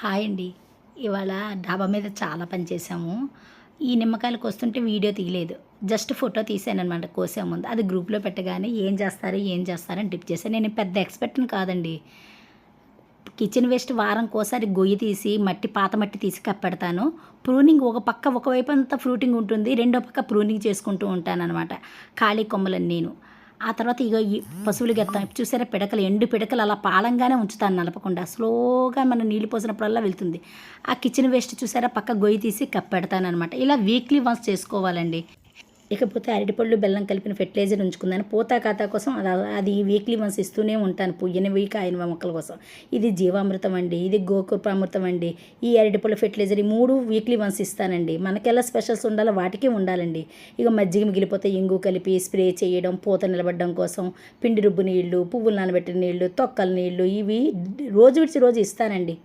Hi అండి. ఇవాళ డాబా మీద చాలా పని చేసాము ఈ నిమ్మకాయలు కోస్తుంటే వీడియో తీయలేదు. జస్ట్ ఫోటో తీసాను అనమాట కోసే ముందు. అది గ్రూప్లో పెట్టగానే ఏం చేస్తారు ఏం చేస్తారని టిప్ చేశాను. నేను పెద్ద ఎక్స్పెక్ట్ని కాదండి. కిచెన్ వేస్ట్ వారంకోసారి గొయ్యి తీసి మట్టి పాత మట్టి తీసి కప్పెడతాను. ప్రూనింగ్ ఒక పక్క ఒకవైపు అంతా ఫ్రూటింగ్ ఉంటుంది రెండో పక్క ప్రూనింగ్ చేసుకుంటూ ఉంటాను అనమాట ఖాళీ కొమ్మలని నేను. ఆ తర్వాత ఇగో ఈ పశువులు గెత్తాం. చూసారా పిడకలు ఎండు పిడకలు అలా పాలంగానే ఉంచుతాను నలపకుండా. స్లోగా మనం నీళ్ళు పోసినప్పుడల్లా వెళ్తుంది. ఆ కిచెన్ వేస్ట్ చూసారా పక్క గొయ్యి తీసి కప్పెడతాను అనమాట ఇలా వీక్లీ వన్స్ చేసుకోవాలండి. ఇకపోతే అరటిపళ్ళు బెల్లం కలిపిన ఫెర్టిలైజర్ ఉంచుకుందాను పోతా ఖాతా కోసం అది అది వీక్లీ వన్స్ ఇస్తూనే ఉంటాను పుయ్యని వీక్ ఆయన మొక్కల కోసం. ఇది జీవామృతం అండి ఇది గోకృపామృతం అండి ఈ అరటిపళ్ళు ఫెర్టిలైజర్ ఈ మూడు వీక్లీ వన్స్ ఇస్తానండి. మనకెలా స్పెషల్స్ ఉండాలో వాటికి ఉండాలండి. ఇక మజ్జిగ మిగిలిపోతే ఇంగు కలిపి స్ప్రే చేయడం పూత నిలబడడం కోసం పిండి రుబ్బు నీళ్ళు పువ్వులు నానబెట్టిన నీళ్ళు తొక్కల నీళ్ళు ఇవి రోజు విడిచి రోజు ఇస్తానండి.